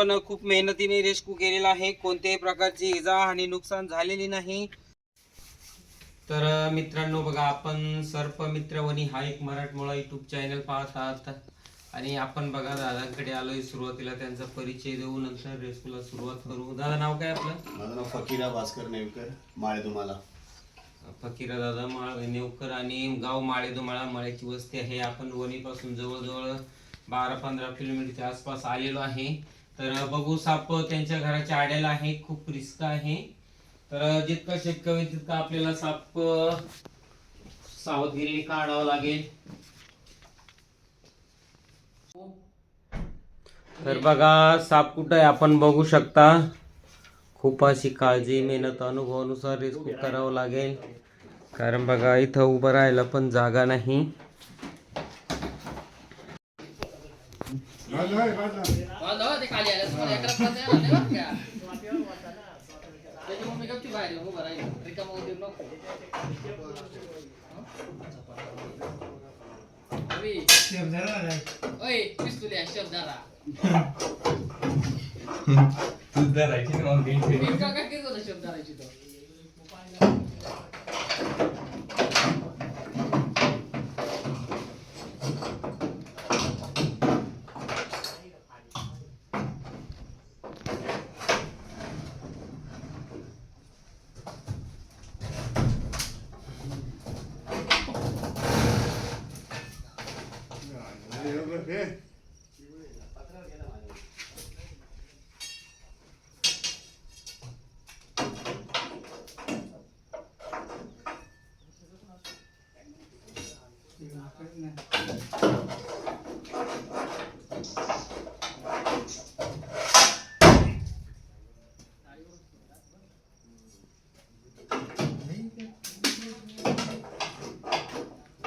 आपण खूप मेहनतीने रेस्क्यू केलेला आहे. कोणत्याही प्रकारची इजा आणि नुकसान झालेली नाही. तर मित्रांनो बघा आपण सर्प मित्रवणी हा एक मराठमोळा युट्यूब चॅनल पाहत आहात. आणि आपण बघा दादांकडे आलोय सुरुवातीला. त्यांचा परिचय देऊ नंतर रेस्क्यूला सुरुवात करू. दादा नाव काय आपलं? माझं नाव फकीरा भास्कर नेवकर माळे तुम्हाला फकीरा दादा माळ नेवकर आणि गाव माळे माळा माळ्याची वस्ती आहे. आपण वणीपासून जवळजवळ बारा पंधरा किलोमीटरच्या आसपास आलेलो आहे. तर बघू साप त्यांच्या घराच्या आड्याला आहे खूप रिस्क आहे. तर जितकं शक्य होईल तितकं आपल्याला साप सावधगिरीने काढावं लागेल. तर बघा साप कुठं आहे आपण बघू शकता. खूप अशी काळजी मेहनत अनुभवानुसार रिस्क करावं लागेल. कारण बघा इथं उभं राहायला पण जागा नाही. खाली आलं तुम्हाला एका रस्त्यात आलं नाही बरं का त्याची मम्मी गपची बाहेर येऊन उभं राहिली रिकामा उद्योग नको रवी, ओय पिस्तुल्या शब्दारा मी का काय करत होता शब्दाराची तो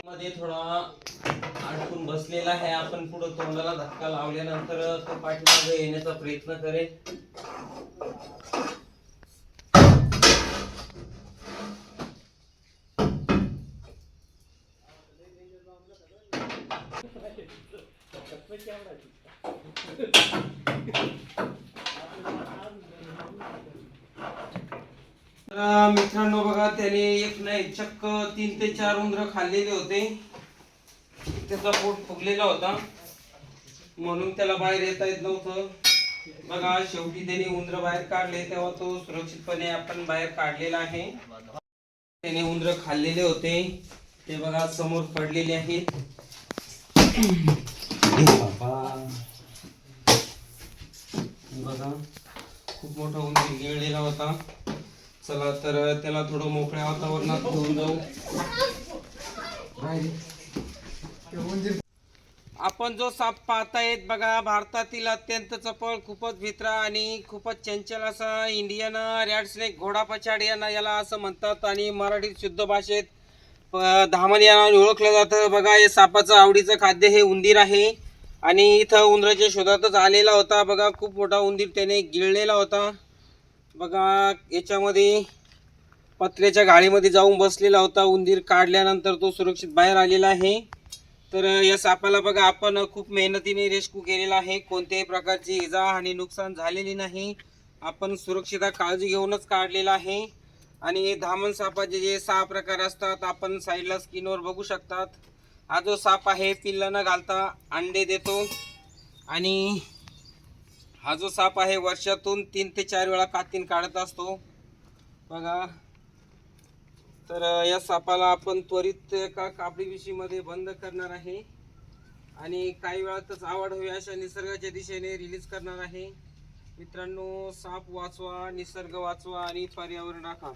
मध्ये थोडा अडकून बसलेला आहे. आपण पुढे तोंडाला धक्का लावल्यानंतर तो पाठीमागे येण्याचा प्रयत्न करेल मित्रांनो बघा त्याने एक नाही चक्क तीन ते चार उंदर खाल्लेले होते. त्याचा पोट फुगलेला होता. म्हणून त्याला बाहेर येता येत नव्हतं. बघा शेवटी त्याने उंदर बाहेर काढले. तेव्हा तो सुरक्षितपणे आपण बाहेर काढलेला आहे. त्याने उंदर खाल्लेले होते. ते बघा समोर पडलेले आहेत. बघा खूप मोठा उंदीर गिळलेला होता चला तर त्याला थोडं मोकळ्या वातावरणात घेऊन जाऊ आपण जो साप पाहतायत बघा भारतातील अत्यंत चपळ खूपच भित्रा आणि खूपच चंचल असा इंडियन रॅड स्नेक घोडा पछाडियाना याला असं म्हणतात आणि मराठीत शुद्ध भाषेत धामण या नावाने ओळखलं जातं. बघा हे सापाचं आवडीचं खाद्य हे उंदीर आहे. आणि इथं उंदराच्या शोधातच आलेला होता. बघा खूप मोठा उंदीर त्याने गिळलेला होता. बघा याच्यामध्ये पत्र्याच्या गाडीमध्ये जाऊन बसलेला होता. उंदीर काढल्यानंतर तो सुरक्षित बाहेर आलेला आहे. तर या सापाला बघा आपण खूप मेहनतीने रेस्क्यू केलेला आहे. कोणत्याही प्रकारची इजा आणि नुकसान झालेली नाही. आपण सुरक्षिता काळजी घेऊनच काढलेला आहे. आणि धामण सापाचे जे सहा प्रकार असतात आपण साईडला स्किनवर बघू शकतात. हा जो साप आहे पिल्ला न घालता अंडे देतो. आणि हा जो साप आहे वर्षातून तीन ते चार वेळा कातीन काढत असतो. बघा. तर या सापाला आपण त्वरित एका कापडी पिशवीमध्ये बंद करणार आहे. आणि काही वेळातच आवड हवी अशा निसर्गाच्या दिशेने रिलीज करणार आहे. मित्रांनो साप वाचवा निसर्ग वाचवा आणि पर्यावरण राखा.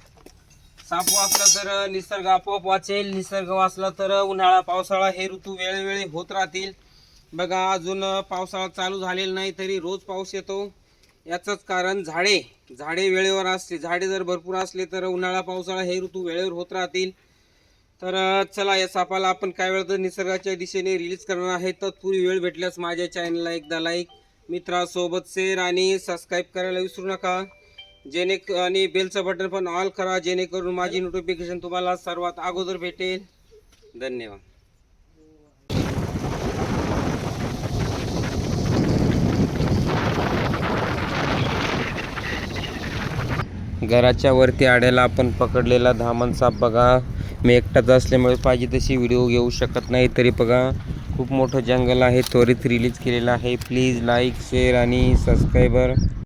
साप वाचला तर निसर्ग आपोआप वाचेल. निसर्ग वाचला तर उन्हाळा पावसाळा हे ऋतू वेळोवेळी होत राहतील. बघा अजून पावसाळा चालू झालेला नाही तरी रोज पाऊस येतो. याचंच कारण झाडे. झाडे वेळेवर असते झाडे जर भरपूर असले तर उन्हाळा पावसाळा हे ऋतू वेळेवर होत राहतील. तर चला या सापाला आपण काय वेळ तर निसर्गाच्या दिशेने रिलीज करणार आहे. तत्पूर्वी वेळ भेटल्यास माझ्या चॅनलला एकदा लाईक मित्रासोबतचे आणि सबस्क्राईब करायला विसरू नका. जेणे आणि बेलचं बटन पण ऑल करा जेणेकरून माझी नोटिफिकेशन तुम्हाला सर्वात अगोदर भेटेल. धन्यवाद. घराच्या वरती आड्याला आपण पकडलेला धामन साप बघा. मी एकटाच असल्यामुळे पाहिजे तशी व्हिडिओ घेऊ शकत नाही तरी बघा. खूप मोठं जंगल आहे. त्वरित रिलीज केलेलं आहे. प्लीज लाईक शेअर आणि सबस्क्रायबर